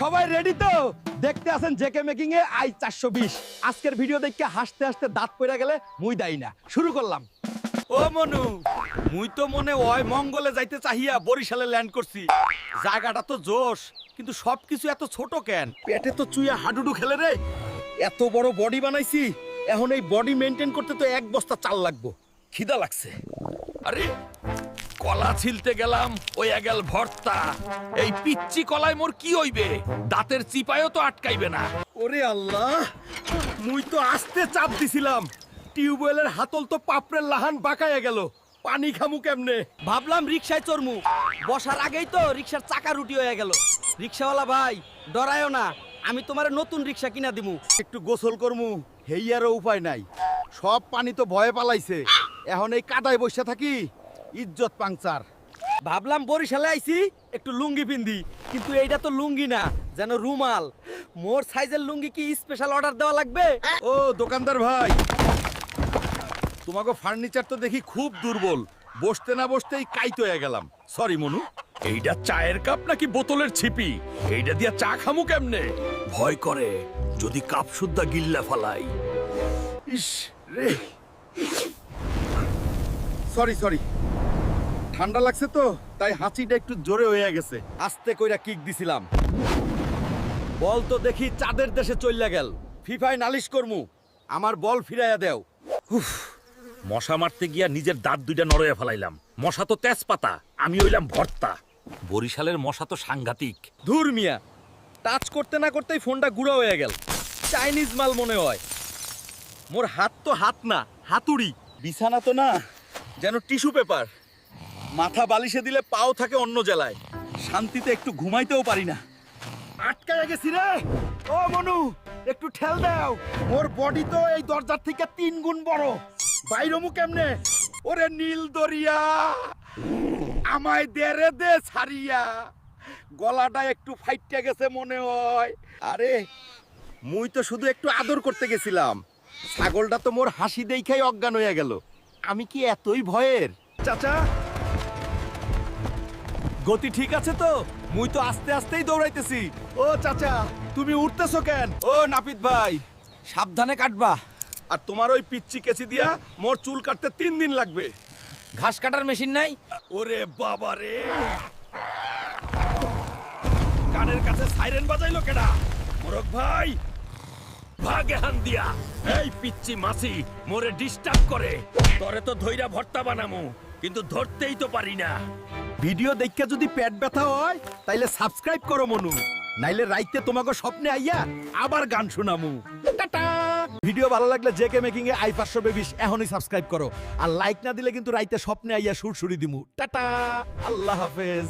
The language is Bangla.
সবাই রেডি তো? দেখতে আছেন জেকে মেকিং এ আই চারশো বিশ। আজকের ভিডিও দেখে হাসতে হাসতে দাঁত পড়ে গেলে মুই দাই না। শুরু করলাম। ও মনু মুই তো মনে হয় মঙ্গলে যাইতে চাহিয়া বরিশালে ল্যান্ড করছি। জায়গাটা তো জোশ কিন্তু সবকিছু এত ছোট কেন? পেটে তো চুইয়া হাডুডু খেলে রে। এত বড় বডি বানাইছি এখন এই বডি মেনটেন করতে তো এক বস্তা চাল লাগবো। খিদা লাগছে। আরে কলা ছিলতে গেলাম ওই গেল ভর্তা। এই পিচ্চি কলায় মোর কি হইবে? দাঁতের চিপায়ও তো আটকাইবে না। ওরে আল্লাহ মুই তো আস্তে চাপ দিছিলাম। টিউবওয়েলের হাতল তো পাপড়ের লাহান বাঁকায়া গেল। পানি খামু কেমনে? ভাবলাম রিক্সায় চড়মু। বসার আগেই তো রিক্সার চাকা রুটি হয়ে গেল। রিক্সাওয়ালা ভাই ডরায়ও না। আমি তোমার নতুন রিক্সা কিনা দিমু। একটু গোসল করমু হেইয়ারও উপায় নাই। সব পানি তো ভয়ে পালাইছে। এখন এই কাদায় বসে থাকি। ইজ্জত পাংচার। ভাবলাম বরিশালে আইছি একটু লুঙ্গি পিন্দি কিন্তু এইটা তো লুঙ্গি না যেন রুমাল। মোর সাইজের লুঙ্গি কি স্পেশাল অর্ডার দেওয়া লাগবে? ও দোকানদার ভাই। তোমাকে ফার্নিচার তো দেখি খুব দুর্বল। বসতে না বসতেই কাইত হয়ে গেলাম। সরি মনু। এইটা চায়ের কাপ নাকি বোতলের ছিপি? এইটা দিয়া চা খামু কেমনে? ভয় করে যদি কাপ সুদ্ধা গিল্লা ফালাই। ইস রে। সরি সরি ঠান্ডা লাগছে তো তাই হাঁচিটা একটু জোরে হয়ে গেছে। আস্তে কইরা কিক দিছিলাম। বল তো দেখি চাঁদের দেশে চইলা গেল। ফিফায় নালিশ করমু। আমার বল ফিরাইয়া দেও। মশা মারতে গিয়া নিজের দাঁত দুইটা নড়াইয়া ফেলাইলাম। মশা তো তেজপাতা আমি হইলাম ভর্তা। বরিশালের মশা তো সাংঘাতিক। ধুর মিয়া টাচ করতে না করতেই ফোনটা গুঁড়া হয়ে গেল। চাইনিজ মাল মনে হয়। মোর হাত তো হাত না হাতুড়ি। বিছানা তো না যেন টিস্যু পেপার। মাথা বালিশে দিলে পাও থাকে অন্য জেলায়। শান্তিতে একটু ঘুমাইতেও পারি না। আটকায় গেছি রে। ও মনু একটু ঠেল দাও। ওর বডি তো এই দরজার থেকে তিন গুণ বড়। বাইরমু কেমনে? ওরে নীল দরিয়া আমায় দেরে দে ছাড়িয়া। গলাটা একটু ফাইটে গেছে মনে হয়। আরে মুই তো শুধু একটু আদর করতে গেছিলাম। ছাগলটা তো মোর হাসি দেখাই অজ্ঞান হয়ে গেল। আমি কি এতই ভয়ের? চাচা গতি ঠিক আছে তো? মুই তো আস্তে আস্তেই দৌড়াইতেছি। ও চাচা, তুমি উঠতেছো কেন? ও নাপিত ভাই, সাবধানে কাটবা। আর তোমার ওই পিচ্চি কেচি দিয়া মোর চুল কাটতে তিন দিন লাগবে। ঘাস কাটার মেশিন নাই? ওরে বাবা রে! কানের কাছে সাইরেন বাজাইলো কেডা? মোরক ভাই, ভাগে হান দিয়া। এই পিচ্চি মাছি মোরে ডিস্টার্ব করে। তরে তো ধইরা ভর্তা বানামু। কিন্তু ধরতেই তো পারি না। ভিডিও দেখা যদি পেট ব্যথা হয়, তাইলে সাবস্ক্রাইব করো মনু। নাইলে রাইতে তোমাকে স্বপ্নে আইয়া আবার গান শোনামু। ভিডিও ভালো লাগলে J K making A I পাঁচশো বেবিস এখনই সাবস্ক্রাইব করো। আর লাইক না দিলে কিন্তু রাইতে স্বপ্নে আইয়া সুরসুরি দিমু। টাটা! আল্লাহ হাফেজ।